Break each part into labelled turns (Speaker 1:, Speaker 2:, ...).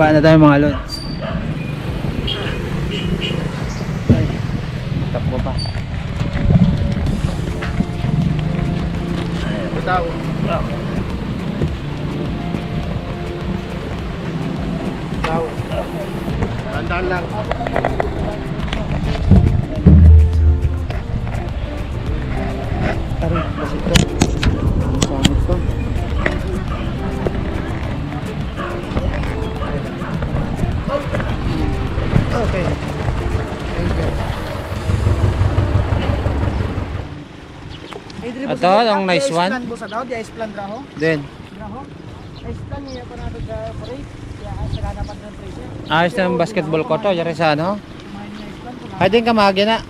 Speaker 1: Baba na tayo mga lods. Ito, ang nice one.
Speaker 2: Ice plan sa daw, di ice plan raho.
Speaker 1: Then,
Speaker 2: Raho. Ice plan niya pa nato sa parade. Kaya sa kana pa ng tracer.
Speaker 1: ayos na ng basketball court to. Yari sa ano?
Speaker 2: Ko.
Speaker 1: Ay, din ka mahagi na.
Speaker 2: Sa.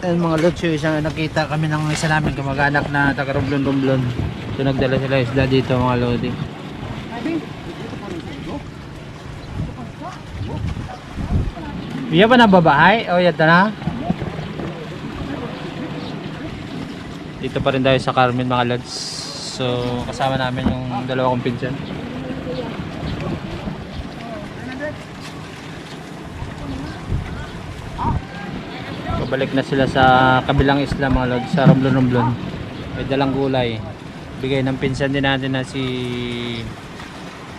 Speaker 1: Ayun mga lods, yung isang nakita kami ng isa namin kamag-anak na taga Romblon-Romblon. So nagdala sila isda dito mga lodi. Iya pa na babahay? O yata na? Dito pa rin tayo sa Carmen mga lods. So kasama namin yung dalawa kong pinsan. Pabalik na sila sa kabilang isla mga lods, sa Romblon-Romblon. May dalang gulay. Bigay ng pinsan din natin na si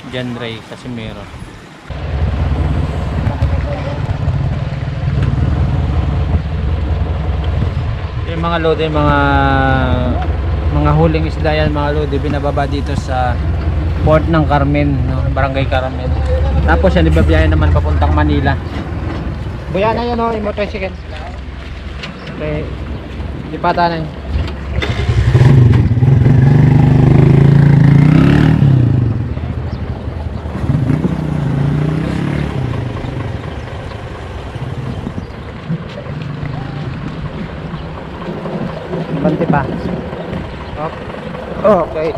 Speaker 1: John Ray Casimiro. Yung mga lodi, mga mga huling isda yan mga lodi, binababa dito sa port ng Carmen, no? Barangay Carmen. Tapos yan, ibabiyahe naman papuntang Manila. Buya na yun, oh, yung motorcycle. Okay. Di pata na yun. Banti pa. Okay. Okay.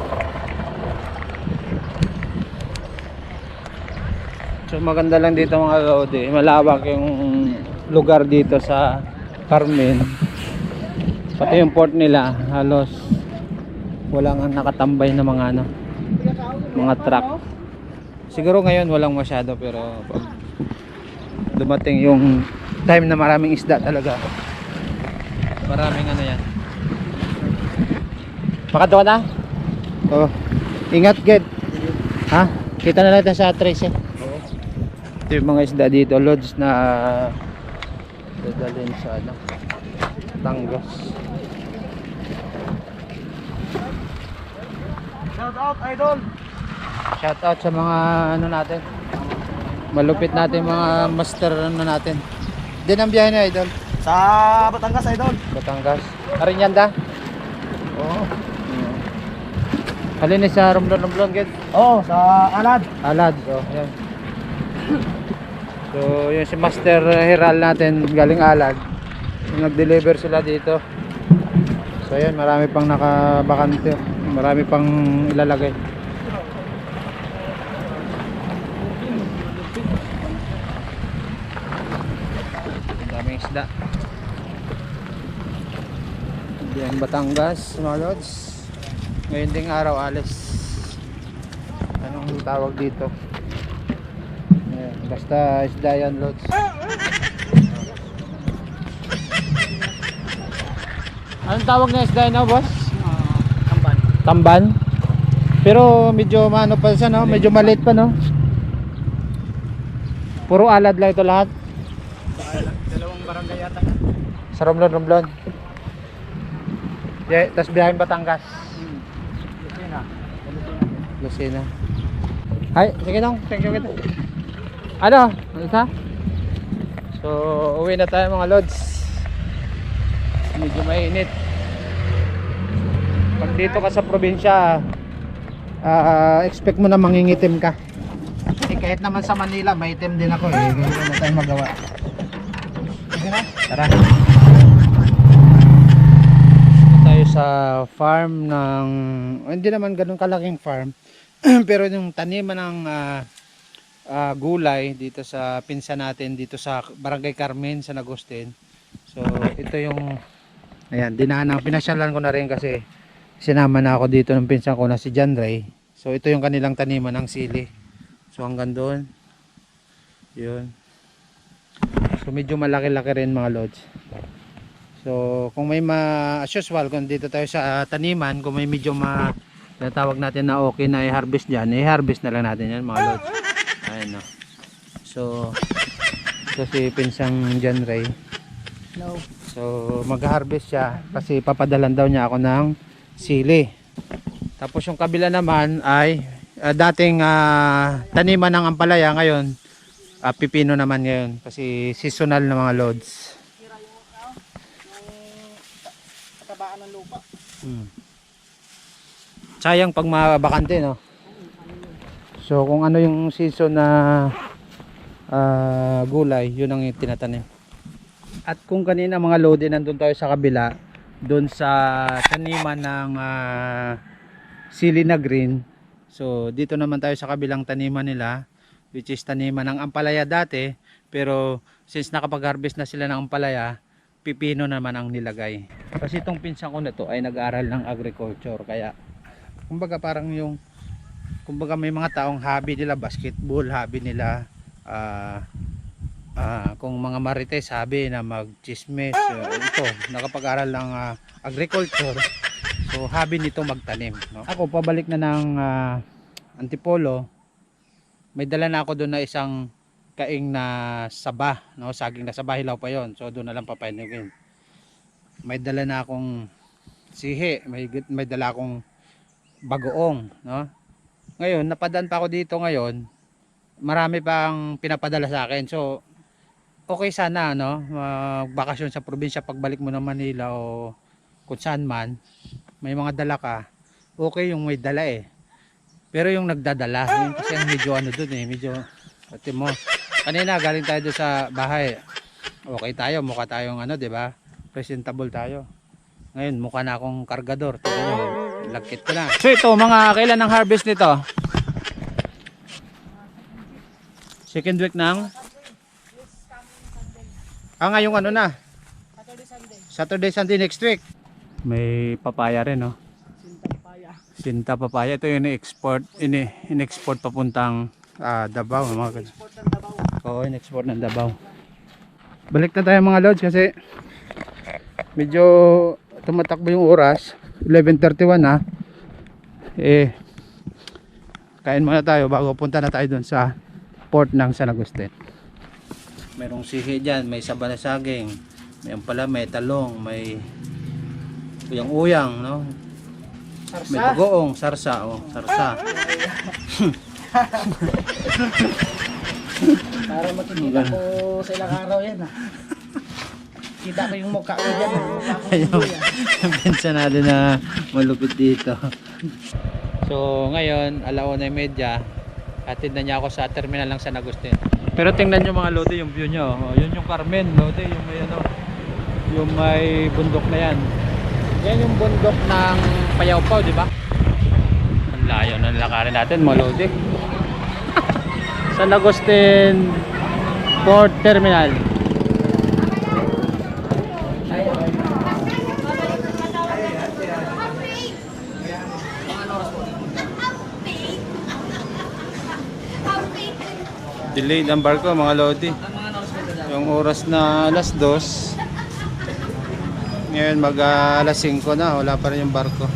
Speaker 1: So maganda lang dito mga Lodi. Malawak yung lugar dito sa Carmen. Pati yung port nila halos walang nakatambay na mga ano mga truck. Siguro ngayon walang masyado pero pag dumating yung time na maraming isda talaga. Maraming ano yan. Makadwa na? Oh. Ingat, Ged. Ha? Kita na natin sa trace eh. Ito yung mga isda dito, loads na dadalhin sa ano, Tanggos.
Speaker 2: Shout out idol.
Speaker 1: Shout out sa mga ano natin. Malupit natin mga master ano natin. Din ang biyahe na idol.
Speaker 2: Sa Batangas idol.
Speaker 1: Batangas. Arinyanda.
Speaker 2: Oo.
Speaker 1: Halin ni sa Romblon-Romblon, Ged.
Speaker 2: Oh, sa Alad.
Speaker 1: Alad. So, yan. So, yung si Master Heral natin galing Alad. Nag-deliver sila dito. So, yan. Marami pang nakabakante. Marami pang ilalagay. Daming isda. Yan, Batangas, mga lods. Ngayon ding araw alis. Anong tawag dito? Ayan, basta isda yan, lods. Anong tawag na isda na, boss?
Speaker 2: Kamban.
Speaker 1: Tamban. Pero medyo maano pa siya, no? Medyo maliit pa, no? Puro alad lang ito lahat.
Speaker 2: Dalawang barangay yata.
Speaker 1: Sa Romblon, Romblon. Yeah, tapos biyahin Batangas.
Speaker 2: Lucena.
Speaker 1: Ay, sige nang. Thank you kita. Ano? Isa? So, uwi na tayo mga lods. Medyo mainit. Pag dito ka sa probinsya, ah, expect mo na mangingitim ka. Eh, kahit naman sa Manila, maitim din ako eh. Ganito na tayo magawa. Sige na. Tara. tayo sa farm ng hindi naman ganun kalaking farm pero yung taniman ng ah, ah, gulay dito sa pinsa natin dito sa Barangay Carmen San Agustin so ito yung ayan dinaan pinasyalan ko na rin kasi sinama na ako dito ng pinsan ko na si John Ray. So ito yung kanilang taniman ng sili. So hanggang doon. Yun. So medyo malaki-laki rin mga lods. So kung may ma as usual kung dito tayo sa ah, taniman, kung may medyo ma natawag natin na okay na i-harvest diyan, i-harvest na lang natin yan mga lods. Ayun no. So ito si pinsang John Ray.
Speaker 2: No.
Speaker 1: So mag-harvest siya kasi papadalan daw niya ako ng sili. Tapos yung kabila naman ay ah, dating ah, taniman ng ampalaya ngayon ah, pipino naman ngayon kasi seasonal na mga loads.
Speaker 2: Tira yung ano, yung katabaan ng lupa.
Speaker 1: Hmm. Sayang pag mabakante no. So kung ano yung season na ah, gulay, yun ang tinatanim. At kung kanina mga lodi nandun tayo sa kabila, doon sa taniman ng ah, sili na green. So dito naman tayo sa kabilang taniman nila which is taniman ng ampalaya dati pero since nakapag-harvest na sila ng ampalaya pipino naman ang nilagay. Kasi itong pinsan ko na to ay nag-aaral ng agriculture kaya kumbaga parang yung kumbaga may mga taong hobby nila basketball, hobby nila. Ah ah, kung mga marites hobby na magchismes uh, ito nakapag-aral ng ah, agriculture. So hobby nito magtanim no? ako pabalik na ng ah, antipolo may dala na ako doon na isang kaing na saba no? Saging na saba hilaw pa yon so doon na lang papainugin may dala na akong sihi may may dala akong bagoong no? Ngayon napadaan pa ako dito ngayon. Marami pang pinapadala sa akin. So okay sana no? Magbakasyon sa probinsya pagbalik mo ng Manila o kung saan man may mga dala ka okay yung may dala eh. Pero yung nagdadala yun kasi ang medyo ano dun eh medyo pati mo kanina galing tayo doon sa bahay. Okay tayo mukha tayong ano ba? Presentable tayo. Ngayon mukha na akong kargador tingnan nyo lagkit ko na so ito mga kailan ang harvest nito second week ng ah ngayong ano na
Speaker 2: Saturday, Sunday.
Speaker 1: Saturday Sunday next week may papaya rin no
Speaker 2: Sinta papaya.
Speaker 1: Sinta papaya ito yung in-export ini in-export papuntang ah, Davao mga ganun.
Speaker 2: Sport ng Davao.
Speaker 1: Oo, in-export ng Davao. Balik na tayo mga lods kasi medyo tumatakbo yung oras. 11.31 na. Eh, kain muna tayo bago punta na tayo dun sa port ng San Agustin. Merong sihi dyan, may saba na saging, may ampala, may talong, may uyang-uyang, no? May
Speaker 2: Sarsa.
Speaker 1: bagoong, sarsa, oh, sarsa.
Speaker 2: Para makikita ko sa ilang araw yan ah. Kita ko yung mukha ko dyan.
Speaker 1: Ayun. yung pinsan natin na malupit dito. So ngayon, alauna yung medya, atid na niya ako sa terminal ng San Agustin. Pero tingnan nyo mga lodi yung view nyo. Oh, yun yung Carmen, lodi, yung may ano, yung may bundok na yan. Yan yung bundok ng Payawpaw, di ba? Ang layo na nilakarin natin mga lodi. San Agustin Port Terminal. Delayed ang barko mga lodi. Yung oras na alas 2. Ngayon mag ah, alas 5 na, wala pa rin yung barko.